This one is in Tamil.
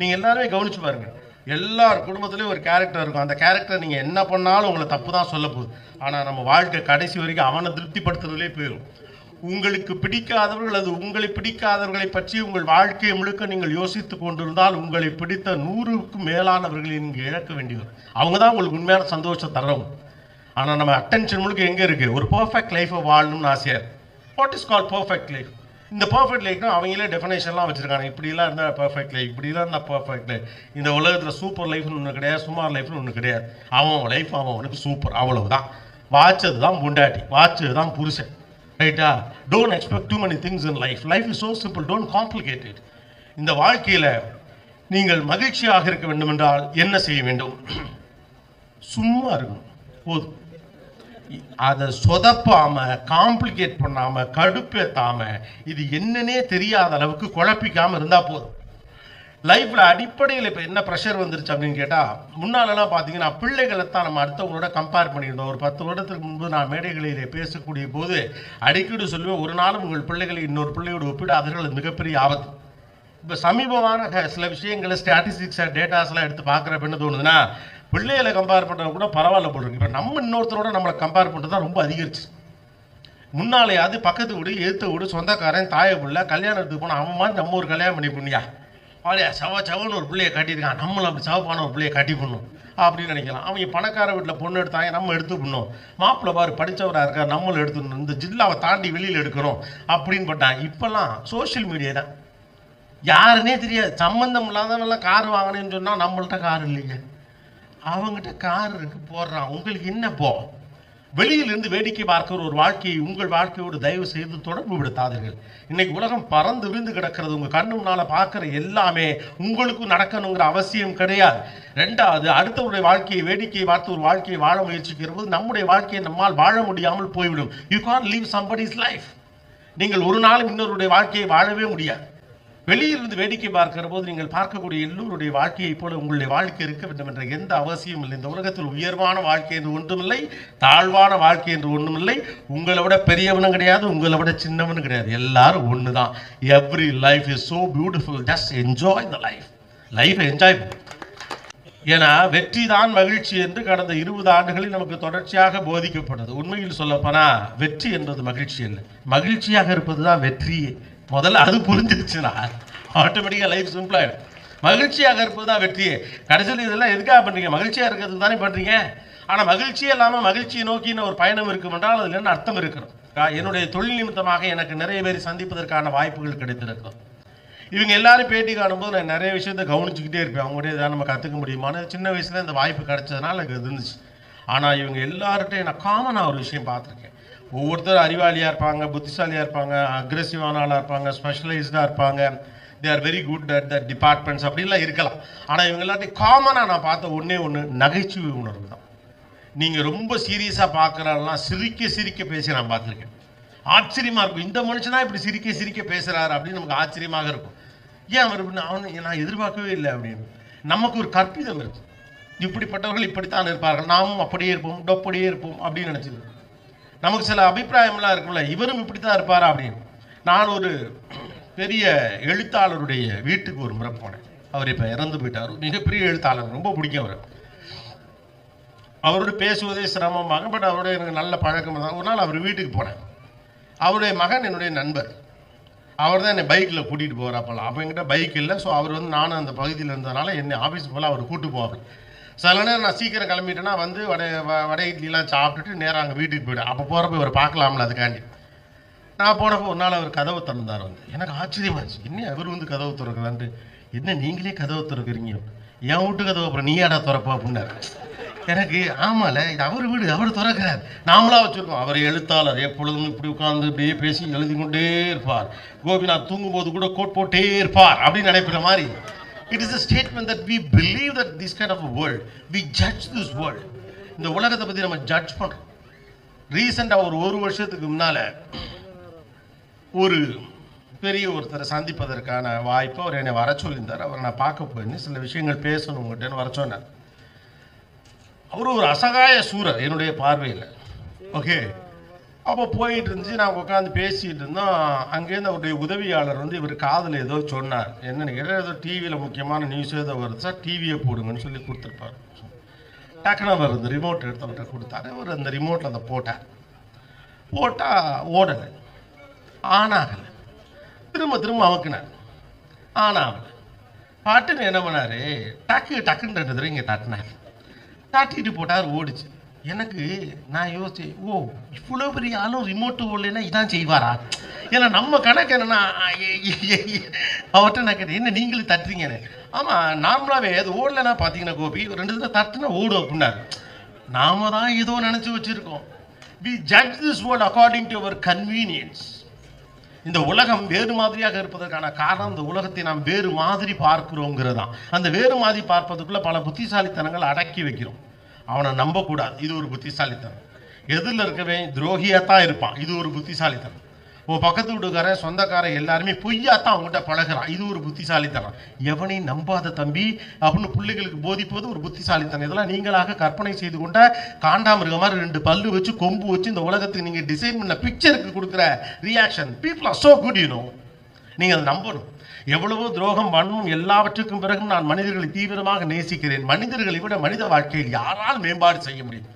நீங்கள் எல்லாருமே கவனிச்சு பாருங்கள் எல்லார் குடும்பத்துலேயும் ஒரு கேரக்டர் இருக்கும். அந்த கேரக்டர் நீங்கள் என்ன பண்ணாலும் உங்களை தப்பு தான் சொல்ல போகுது. ஆனால் நம்ம வாழ்க்கை கடைசி வரைக்கும் அவனை திருப்திப்படுத்துறதுலே போயிடும் உங்களுக்கு பிடிக்காதவர்கள் அது உங்களை பிடிக்காதவர்களை பற்றி உங்கள் வாழ்க்கையை முழுக்க நீங்கள் யோசித்து கொண்டிருந்தால் உங்களை பிடித்த நூறுக்கும் மேலானவர்களை நீங்கள் இழக்க வேண்டியவர் அவங்க தான் உங்களுக்கு உண்மையான சந்தோஷம் தரவும் ஆனால் நம்ம அட்டென்ஷன் முழுக்க எங்கே இருக்குது ஒரு பர்ஃபெக்ட் லைஃப்பை வாழணும்னு ஆசையாக what is call perfect life இந்த பர்ஃபெக்ட் லைஃப்னா அவங்களே டெஃபினேஷன்லாம் வச்சுருக்காங்க. இப்படிலாம் இருந்தால் பர்ஃபெக்ட் லைஃப் இப்படிலாம் இருந்தால் பர்ஃபெக்ட் லைஃப் இந்த உலகத்தில் சூப்பர் லைஃப்னு ஒன்று கிடையாது சுமார் லைஃப்னு ஒன்று கிடையாது. அவன் லைஃப் அவன் அவனுக்கு சூப்பர் அவ்வளவுதான். வாட்சது தான் முண்டாட்டி வாட்சது தான் புருஷன் ரைட்டா don't expect too many things in life life is so simple don't complicated இந்த வாழ்க்கையில் நீங்கள் மகிழ்ச்சியாக இருக்க வேண்டுமென்றால் என்ன செய்ய வேண்டும்? சும்மா இருக்கணும். போதும். அதை சொதப்பாம காம்ப்ளிகேட் பண்ணாம கடுப்பேத்தாம இது என்னன்னே தெரியாத அளவுக்கு குழப்பிக்காம இருந்தா போதும். லைஃப்ல அடிப்படையில் இப்போ என்ன ப்ரெஷர் வந்துருச்சு அப்படின்னு கேட்டால் முன்னாலெல்லாம் பார்த்தீங்கன்னா பிள்ளைகளை தான் நம்ம அடுத்தவங்களோட கம்பேர் பண்ணியிருந்தோம். ஒரு பத்து வருடத்துக்கு முன்பு நான் மேடைகளிலே பேசக்கூடிய போது அடிக்கடி சொல்லுவேன் ஒரு நாளும் உங்கள் பிள்ளைகளை இன்னொரு பிள்ளையோடு ஒப்பிடாதீர்கள் அது மிகப்பெரிய ஆபத்து. இப்போ சமீபமான சில விஷயங்களை ஸ்டாட்டிஸ்டிக்ஸை டேட்டாஸ்லாம் எடுத்து பார்க்குறப்ப என்ன தோணுதுன்னா பிள்ளைகளை கம்பேர் பண்ணுறது கூட பரவாயில்ல போடுறோம் இப்போ நம்ம இன்னொருத்தரோட நம்மளை கம்பேர் பண்ணுறது தான் ரொம்ப அதிகரிச்சு. முன்னாலேயாவது பக்கத்து வீடு எழுத்த வீடு சொந்தக்காரன் தாய பிள்ளை கல்யாணத்துக்கு போனால் அவன் மாதிரி நம்ம ஒரு கல்யாணம் பண்ணி பண்ணியா அவளையா செவ செவன் ஒரு பிள்ளைய கட்டியிருக்கான். நம்மளும் அப்படி சவப்பான ஒரு பிள்ளையை கட்டி பண்ணும் அப்படின்னு நினைக்கலாம். அவங்க பணக்கார வீட்டில் பொண்ணு எடுத்தாங்க நம்ம எடுத்து பண்ணோம் மாப்பிள்ளை பாரு படித்தவராக இருக்கார் நம்மளும் எடுத்துடணும் இந்த ஜில்லாவை தாண்டி வெளியில் எடுக்கணும் அப்படின்னு பட்டான் இப்போல்லாம் சோஷியல் மீடியா தான். யாருன்னே தெரியாது. சம்மந்தம் இல்லாதவெல்லாம் கார் வாங்கினேன்னு சொன்னால் நம்மள்ட்ட கார் இல்லைங்க. அவங்ககிட்ட கார் இருக்கு போடுறான் உங்களுக்கு என்ன போ? வெளியிலிருந்து வேடிக்கை பார்க்கிற ஒரு வாழ்க்கையை உங்கள் வாழ்க்கையோடு தயவு செய்து தொடர்பு விடுத்தாதீர்கள் இன்னைக்கு உலகம் பறந்து விரிந்து கிடக்கிறது. உங்கள் கண்ணு முன்னால் பார்க்குற எல்லாமே உங்களுக்கும் நடக்கணுங்கிற அவசியம் கிடையாது. ரெண்டாவது அடுத்தவருடைய வாழ்க்கையை வேடிக்கையை பார்த்து ஒரு வாழ்க்கையை வாழ முயற்சிக்கிற போது நம்முடைய வாழ்க்கையை நம்மால் வாழ முடியாமல் போய்விடும். You can leave somebody's life நீங்கள் ஒரு நாளும் இன்னொருடைய வாழ்க்கையை வாழவே முடியாது. வெளியிலிருந்து வேடிக்கை பார்க்கிற போது நீங்கள் பார்க்கக்கூடிய எல்லோருடைய வாழ்க்கையைப் போல உங்களுடைய வாழ்க்கை இருக்க வேண்டும் என்ற எந்த அவசியமும் இல்லை. இந்த உலகத்தில் உயர்வான வாழ்க்கை என்று ஒன்றுமில்லை தாழ்வான வாழ்க்கை என்று ஒன்றுமில்லை. உங்களை விட பெரியவனும் கிடையாது உங்களை விட சின்னவனும் கிடையாது. எல்லாரும் ஒன்று தான் every life is so beautiful just enjoy the life life enjoy ஏன்னா வெற்றி தான் மகிழ்ச்சி என்று கடந்த இருபது ஆண்டுகளில் நமக்கு தொடர்ச்சியாக போதிக்கப்பட்டது. உண்மையில் சொல்லப்போனால் வெற்றி என்பது மகிழ்ச்சி இல்லை மகிழ்ச்சியாக இருப்பது தான் வெற்றியே. முதல்ல அது புரிஞ்சிருச்சுன்னா ஆட்டோமேட்டிக்காக லைஃப் சிம்பிளாகிடும் மகிழ்ச்சியாக இருப்பது தான் வெற்றியே. கடைசியில் இதெல்லாம் எதுக்காக பண்ணுறீங்க மகிழ்ச்சியாக இருக்கிறது தானே பண்ணுறீங்க ஆனால் மகிழ்ச்சியே இல்லாமல் மகிழ்ச்சியை நோக்கின ஒரு பயணம் இருக்கும் என்றால் அதில் என்ன அர்த்தம் இருக்கணும்? என்னுடைய தொழில் நிமித்தமாக எனக்கு நிறைய பேர் சந்திப்பதற்கான வாய்ப்புகள் கிடைத்திருக்கும். இவங்க எல்லாரும் பேட்டி காணும்போது நான் நிறைய விஷயத்தை கவனிச்சுக்கிட்டே இருப்பேன். அவங்களுடைய ஏதாவது நம்ம கற்றுக்க முடியுமான்னு சின்ன வயசில் இந்த வாய்ப்பு கிடைச்சதுனால எனக்கு இது இருந்துச்சு. ஆனால் இவங்க எல்லார்ட்டையும் நான் காமனாக ஒரு விஷயம் பார்த்துருக்கேன். ஒவ்வொருத்தரும் அறிவாளியாக இருப்பாங்க புத்திசாலியாக இருப்பாங்க அக்ரெசிவான ஆளாக இருப்பாங்க ஸ்பெஷலைஸ்டாக இருப்பாங்க. They are very good at the departments அப்படிலாம் இருக்கலாம். ஆனால் இவங்க எல்லாத்தையும் காமனாக நான் பார்த்த ஒன்றே ஒன்று நகைச்சுவை உணர்வு தான். நீங்கள் ரொம்ப சீரியஸாக பார்க்குறாலாம் சிரிக்க சிரிக்க பேசி நான் பார்த்துருக்கேன். ஆச்சரியமாக இருக்கும். இந்த மனுஷனா இப்படி சிரிக்க சிரிக்க பேசுகிறாரு அப்படின்னு நமக்கு ஆச்சரியமாக இருக்கும். ஏன் அவர் இப்படி அவன் நான் எதிர்பார்க்கவே இல்லை அப்படின்னு. நமக்கு ஒரு கற்பிதம் இருக்குது இப்படிப்பட்டவர்கள் இப்படித்தான் இருப்பார்கள். நாமும் அப்படியே இருப்போம் டொப்படியே இருப்போம் அப்படின்னு நினச்சிருக்கோம். நமக்கு சில அபிப்பிராயம்லாம் இருக்கும்ல இவரும் இப்படி தான் இருப்பாரா அப்படின்னு. நான் ஒரு பெரிய எழுத்தாளருடைய வீட்டுக்கு ஒரு முறை போனேன். அவர் இப்போ இறந்து போயிட்டார். மிகப்பெரிய எழுத்தாளர் ரொம்ப பிடிக்கும் அவர். அவரோட பேசுவதே சிரமமாக பட் அவருடைய எனக்கு நல்ல பழக்கம் தான் ஒரு நாள் அவர் வீட்டுக்கு போனேன். அவருடைய மகன் என்னுடைய நண்பர். அவர் தான் என்னை பைக்கில் கூட்டிகிட்டு போகிறாப்பலாம் அப்போ என்கிட்ட பைக் இல்லை. ஸோ அவர் வந்து நானும் அந்த பகுதியில் இருந்ததுனால என்னை ஆஃபீஸ் போல் அவர் கூட்டு போவார். சில நேரம் நான் சீக்கிரம் கிளம்பிட்டேன்னா வந்து வடை வ- வடை இட்லிலாம் சாப்பிட்டுட்டு நேராக அங்கே வீட்டுக்கு போய்டும் அப்போ போகிறப்ப இவர் பார்க்கலாம்ல அதுக்காண்டி. நான் போனப்போ ஒரு நாள் அவர் கதவை திறந்தார் வந்து. எனக்கு ஆச்சரியமாச்சு. இருந்துச்சு என்ன அவர் வந்து கதவை திறக்கிறான்ட்டு என்ன நீங்களே கதவை திறக்கிறீங்க? என் வீட்டு கதவை அப்புறம் நீயாடா திறப்பா அப்படின்னாரு. எனக்கு ஆமால இது அவர் வீடு அவர் திறக்கிறார். நாமளா வச்சுருக்கோம். அவர் எழுத்தாளர். எப்பொழுதும் இப்படி உட்காந்து இப்படியே பேசி எழுதி கொண்டே இருப்பார். கோபிநாத் தூங்கும்போது கூட கோட் போட்டே இருப்பார் அப்படின்னு நினைக்கிற மாதிரி. It is a statement that we believe that this kind of world we judge this world இந்த உலகத்தை பற்றி நம்ம ஜட்ஜ் பண்ணுறோம் ரீசெண்டாக ஒரு ஒரு வருஷத்துக்கு முன்னால் ஒரு பெரிய ஒருத்தரை சந்திப்பதற்கான வாய்ப்பு அவர் என்னை வர சொல்லியிருந்தார். அவரை நான் பார்க்க போயிருந்தேன். சில விஷயங்கள் பேசணும் உங்கள்கிட்டன்னு வர சொன்னார். அவர் ஒரு அசகாய சூரர் என்னுடைய பார்வையில். ஓகே அப்போ போயிட்டு இருந்துச்சு நாங்கள் உட்காந்து பேசிகிட்டு இருந்தோம். அங்கேருந்து அவருடைய உதவியாளர் வந்து இவர் காதில் ஏதோ சொன்னார். என்னன்னு கேட்டால் ஏதோ டிவியில் முக்கியமான நியூஸ் ஏதோ வருது சார் டிவியை போடுங்கன்னு சொல்லி கொடுத்துருப்பாரு. டக்குனு அவர் இந்த ரிமோட் எடுத்தவர்கிட்ட கொடுத்தாரு. அவர் அந்த ரிமோட்டில் அதை போட்டார். போட்டால் ஓடலை. ஆன் ஆகலை திரும்ப திரும்ப அமுக்குனார். ஆன் ஆகலை பாட்டுன்னு என்ன பண்ணார்? டக்கு டக்குன்னு ரெண்டு தடவை இங்கே தட்டினார். தட்டிட்டு போட்டார் ஓடிச்சு. எனக்கு நான் யோசிச்சேன் ஓ இவ்வளோ பெரிய ஆளும் ரிமோட்டு ஓடலைன்னா இதான் செய்வாரா? ஏன்னா நம்ம கணக்கு என்னன்னா அவர்கிட்ட நான் கேட்டேன் என்ன நீங்களும் தட்டுறீங்கன்னு ஆமாம் நார்மலாகவே அது ஓடலைன்னா பார்த்தீங்கன்னா கோபி ரெண்டு தடவை தட்டுனா ஓடும் அப்படின்னாரு. நாம தான் ஏதோ நினச்சி வச்சுருக்கோம். We judge this world according to our convenience இந்த உலகம் வேறு மாதிரியாக இருப்பதற்கான காரணம் இந்த உலகத்தை நாம் வேறு மாதிரி பார்க்கிறோங்கிறதான் அந்த வேறு மாதிரி பார்ப்பதுக்குள்ளே பல புத்திசாலித்தனங்கள் அடக்கி வைக்கிறோம். அவனை நம்பக்கூடாது. இது ஒரு புத்திசாலித்தனம். எதிரில் இருக்கவே துரோகியாக தான் இருப்பான். இது ஒரு புத்திசாலித்தனம். உன் பக்கத்து வீட்டுக்காரன் சொந்தக்காரன் எல்லாருமே பொய்யா தான் அவங்ககிட்ட பழகுறான். இது ஒரு புத்திசாலித்தனம். எவனையும் நம்பாத தம்பி? அப்படின்னு பிள்ளைகளுக்கு போதிப்பது ஒரு புத்திசாலித்தனம். இதெல்லாம் நீங்களாக கற்பனை செய்து கொண்ட காண்டாமிருக மாதிரி ரெண்டு பல்லு வச்சு கொம்பு வச்சு இந்த உலகத்துக்கு நீங்கள் டிசைன் பண்ண பிக்சருக்கு கொடுக்குற reaction people are so good you know நீங்கள் அதை நம்பணும். எவ்வளவோ துரோகம் வன்மம் எல்லாவற்றுக்கும் பிறகும் நான் மனிதர்களை தீவிரமாக நேசிக்கிறேன். மனிதர்களை விட மனித வாழ்க்கையில் யாரால் மேம்பாடு செய்ய முடியும்?